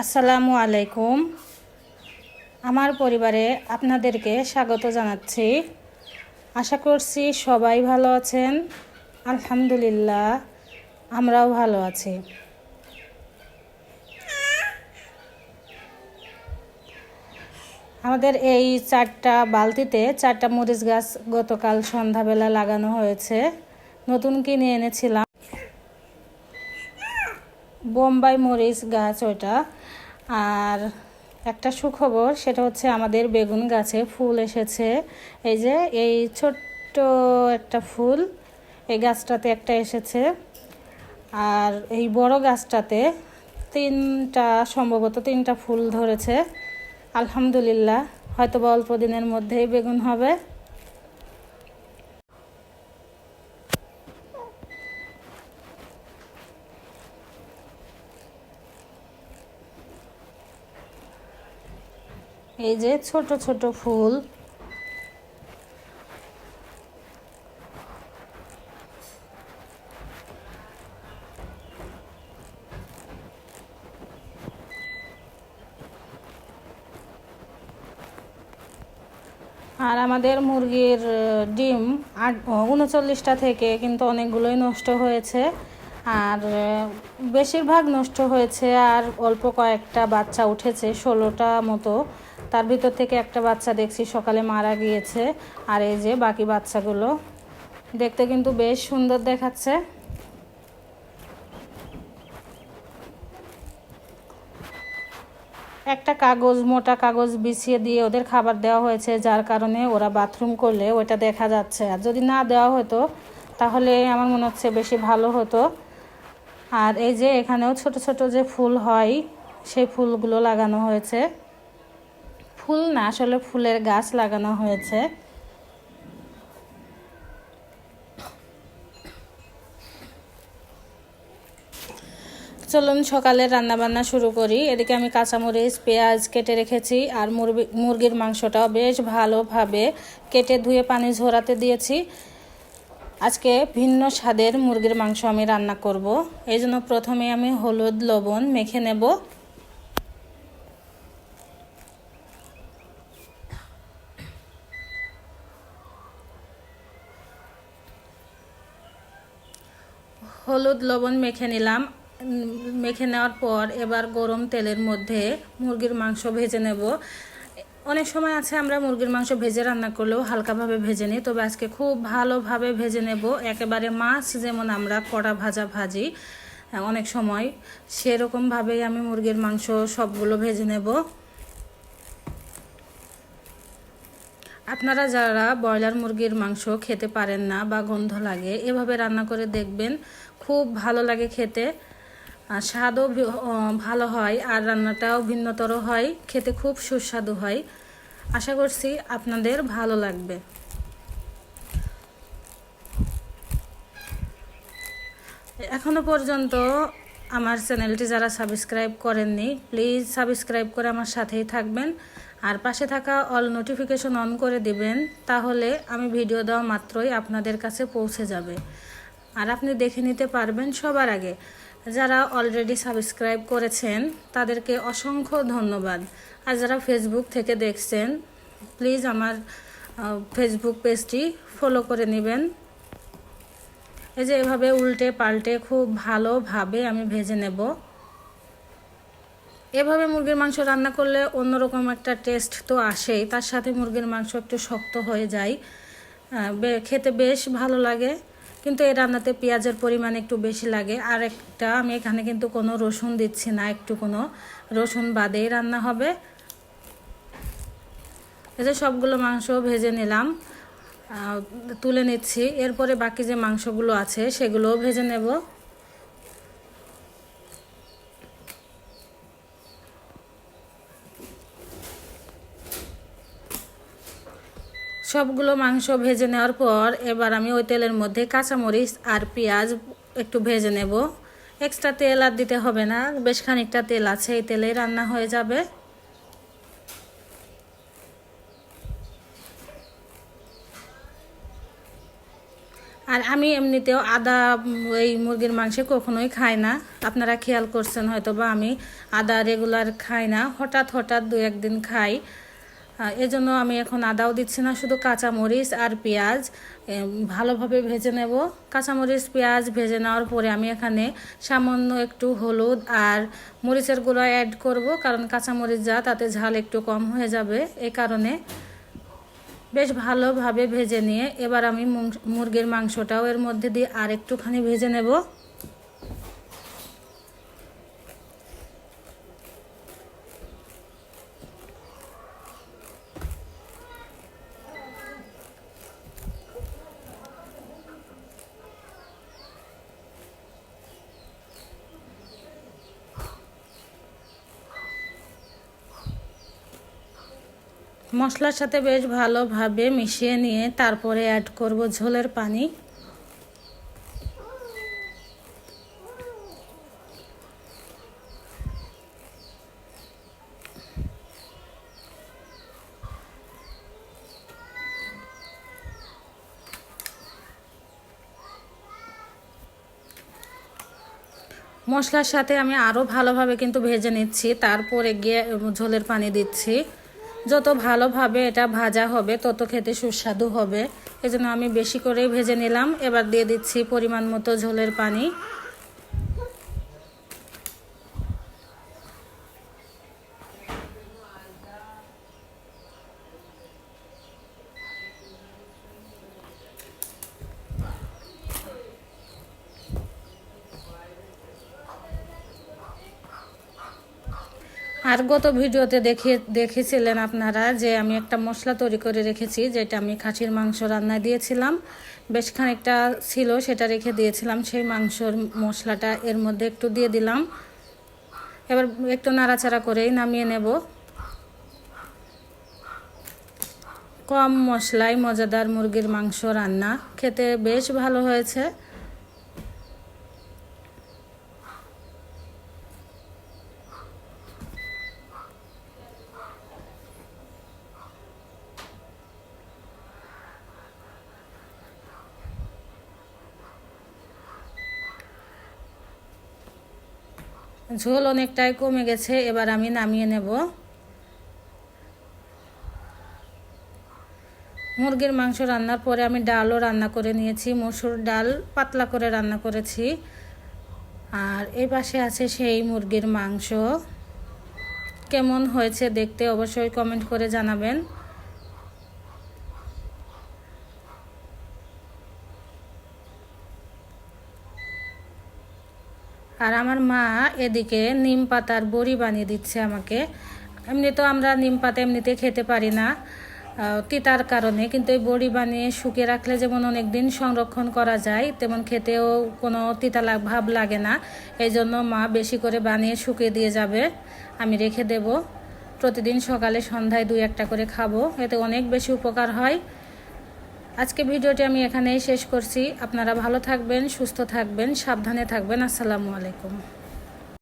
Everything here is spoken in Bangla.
আসসালামু আলাইকুম। আমার পরিবারে আপনাদেরকে স্বাগত জানাচ্ছি। আশা করছি সবাই ভালো আছেন। আলহামদুলিল্লাহ, আমরাও ভালো আছি। আমাদের এই চারটা বালতিতে চারটা মরিচ গাছ গতকাল সন্ধ্যাবেলা লাগানো হয়েছে। নতুন কিনে এনেছিলাম। বোম্বাই মরিচ গাছ ওইটা। আর একটা সুখবর, সেটা হচ্ছে আমাদের বেগুন গাছে ফুল এসেছে। এই যে, এই ছোট্ট একটা ফুল, এই গাছটাতে একটা এসেছে। আর এই বড় গাছটাতে তিনটা, সম্ভবত তিনটা ফুল ধরেছে। আলহামদুলিল্লাহ হয়তো বা অল্প দিনের মধ্যেই বেগুন হবে। এই যে ছোট ছোট ফুল। আর আমাদের মুরগির ডিম আট উনচল্লিশটা থেকে কিন্তু অনেকগুলোই নষ্ট হয়েছে। আর বেশিরভাগ নষ্ট হয়েছে আর অল্প কয়েকটা বাচ্চা উঠেছে, ষোলোটা মতো। তার ভিতর থেকে একটা বাচ্চা দেখছি, সকালে মারা গিয়েছে। আর এই যে বাকি বাচ্চাগুলো, দেখতে কিন্তু বেশ সুন্দর দেখাচ্ছে। একটা কাগজ, মোটা কাগজ বিছিয়ে দিয়ে ওদের খাবার দেওয়া হয়েছে, যার কারণে ওরা বাথরুম করলে ওইটা দেখা যাচ্ছে। আর যদি না দেওয়া হতো, তাহলে আমার মনে হচ্ছে বেশি ভালো হতো। আর এই যে এখানেও ছোট ছোট যে ফুল হয়, সেই ফুলগুলো লাগানো হয়েছে। ফুল না, আসলে ফুলের গাছ লাগানো হয়েছে। চলুন সকালে রান্না বান্না শুরু করি। এদিকে আমি কাঁচামরিচ, পেঁয়াজ কেটে রেখেছি, আর মুরগি মুরগির মাংসটাও বেশ ভালোভাবে কেটে ধুয়ে পানি ঝরাতে দিয়েছি। আজকে ভিন্ন স্বাদের মুরগির মাংস আমি রান্না করব। এই জন্য প্রথমে আমি হলুদ, লবণ মেখে নেব। হলুদ লবণ মেখে নিলাম। মেখে নেওয়ার পর এবার গরম তেলের মধ্যে মুরগির মাংস ভেজে নেব। অনেক সময় আছে আমরা মুরগির মাংস ভেজে রান্না করলেও হালকাভাবে ভেজে নিই, তবে আজকে খুব ভালোভাবে ভেজে নেব। একেবারে মাছ যেমন আমরা কড়া ভাজা ভাজি, অনেক সময় সেরকমভাবেই আমি মুরগির মাংস সবগুলো ভেজে নেব। আপনারা যারা ব্রয়লার মুরগির মাংস খেতে পারেন না বা গন্ধ লাগে, এভাবে রান্না করে দেখবেন খুব ভালো লাগে খেতে। স্বাদও ভালো হয় আর রান্নাটাও ভিন্নতর হয়, খেতে খুব সুস্বাদু হয়। আশা করছি আপনাদের ভালো লাগবে। এখনও পর্যন্ত আমার চ্যানেলটি যারা সাবস্ক্রাইব করেননি, প্লিজ সাবস্ক্রাইব করে আমার সাথেই থাকবেন। আর পাশে থাকা অল নোটিফিকেশন অন করে দিবেন, তাহলে আমি ভিডিও দেওয়া মাত্রই আপনাদের কাছে পৌঁছে যাবে। আর আপনি দেখে নিতে পারবেন সবার আগে, যারা অলরেডি সাবস্ক্রাইব করেছেন, তাদেরকে অসংখ্য ধন্যবাদ। আর যারা ফেসবুক থেকে দেখছেন প্লিজ আমার ফেসবুক পেজটি ফলো করে নেবেন। এই যে এভাবে উল্টে পাল্টে খুব ভালোভাবে আমি ভেজে নেব। এভাবে মুরগির মাংস রান্না করলে অন্যরকম একটা টেস্ট তো আসেই। তার সাথে মুরগির মাংস একটু শক্ত হয়ে যায়। খেতে বেশ ভালো লাগে। কিন্তু এই রান্নাতে পেঁয়াজের পরিমাণ একটু বেশি লাগে। আর একটা, আমি এখানে কিন্তু কোনো রসুন দিচ্ছি না, একটু কোনো রসুন বাদেই রান্না হবে। এই যে সবগুলো মাংস ভেজে নিলাম। তুলে নিচ্ছি। এরপরে বাকি যে মাংসগুলো আছে, সেগুলোও ভেজে নেব। সবগুলো মাংস ভেজে নেওয়ার পর এবার আমি ওই তেলের মধ্যে কাঁচামরিচ আর পেঁয়াজ একটু ভেজে নেব। এক্সট্রা তেল আর দিতে হবে না, বেশ খানিকটা তেল আছে, এই তেলেই রান্না হয়ে যাবে। আর আমি এমনিতেও আদা, এই মুরগির মাংসে কখনোই খাই না। আপনারা খেয়াল করছেন হয়তো বা আমি আদা রেগুলার খাই না, হঠাৎ হঠাৎ দু একদিন খাই। এজন্য আমি এখন আদাও দিচ্ছি না, শুধু কাঁচামরিচ আর পেঁয়াজ। ভালোভাবে ভেজে নেব। কাঁচামরিচ, পেঁয়াজ ভেজে নেওয়ার পরে আমি এখানে সামান্য একটু হলুদ আর মরিচের গুঁড়া অ্যাড করব, কারণ কাঁচামরিচ যা, তাতে ঝাল একটু কম হয়ে যাবে। এই কারণে বেশ ভালোভাবে ভেজে নিয়ে এবার আমি মুরগির মাংসটাও এর মধ্যে দিয়ে আর একটুখানি ভেজে নেব। মশলার সাথে বেশ ভালোভাবে মিশিয়ে নিয়ে তারপরে অ্যাড করব ঝোলের পানি। মশলার সাথে আমি আরও ভালোভাবে কিন্তু ভেজে নিচ্ছি। তারপরে গিয়ে ঝোলের পানি দিচ্ছি। যত ভালোভাবে এটা ভাজা হবে, তত খেতে সুস্বাদু হবে। এজন্য আমি বেশি করে ভেজে নিলাম। এবার দিয়ে দিচ্ছি পরিমাণ মতো ঝোলের পানি। আর গত ভিডিওতে দেখে, দেখেছিলেন আপনারা যে আমি একটা মশলা তৈরি করে রেখেছি, যেটা আমি খাসির মাংস রান্না দিয়েছিলাম। বেশ খানিকটা ছিল, সেটা রেখে দিয়েছিলাম। সেই মাংসর মশলাটা এর মধ্যে একটু দিয়ে দিলাম। এবার একটু নাড়াচাড়া করেই নামিয়ে নেব। কম মশলায় মজাদার মুরগির মাংস রান্না। খেতে বেশ ভালো হয়েছে। ঝোল অনেকটাই কমে গেছে, এবার আমি নামিয়ে নেব। মুরগির মাংস রান্নার পরে আমি ডালও রান্না করে নিয়েছি, মসুর ডাল পাতলা করে রান্না করেছি। আর এই পাশে আছে সেই মুরগির মাংস। কেমন হয়েছে দেখতে অবশ্যই কমেন্ট করে জানাবেন। আর আমার মা এদিকে নিম পাতার বড়ি বানিয়ে দিচ্ছে আমাকে। এমনি তো আমরা নিম পাতা এমনিতে খেতে পারি না তিতার কারণে। কিন্তু এই বড়ি বানিয়ে শুকিয়ে রাখলে যেমন অনেক দিন সংরক্ষণ করা যায়, তেমন খেতেও কোনো তিতা ভাব লাগে না। এই জন্য মা বেশি করে বানিয়ে শুকিয়ে দিয়ে যাবে। আমি রেখে দেব। প্রতিদিন সকালে সন্ধ্যায় দুই একটা করে খাব। এতে অনেক বেশি উপকার হয়। আজকে ভিডিওটি আমি এখানেই শেষ করছি। আপনারা ভালো থাকবেন, সুস্থ থাকবেন, সাবধানে থাকবেন। আসসালামু আলাইকুম।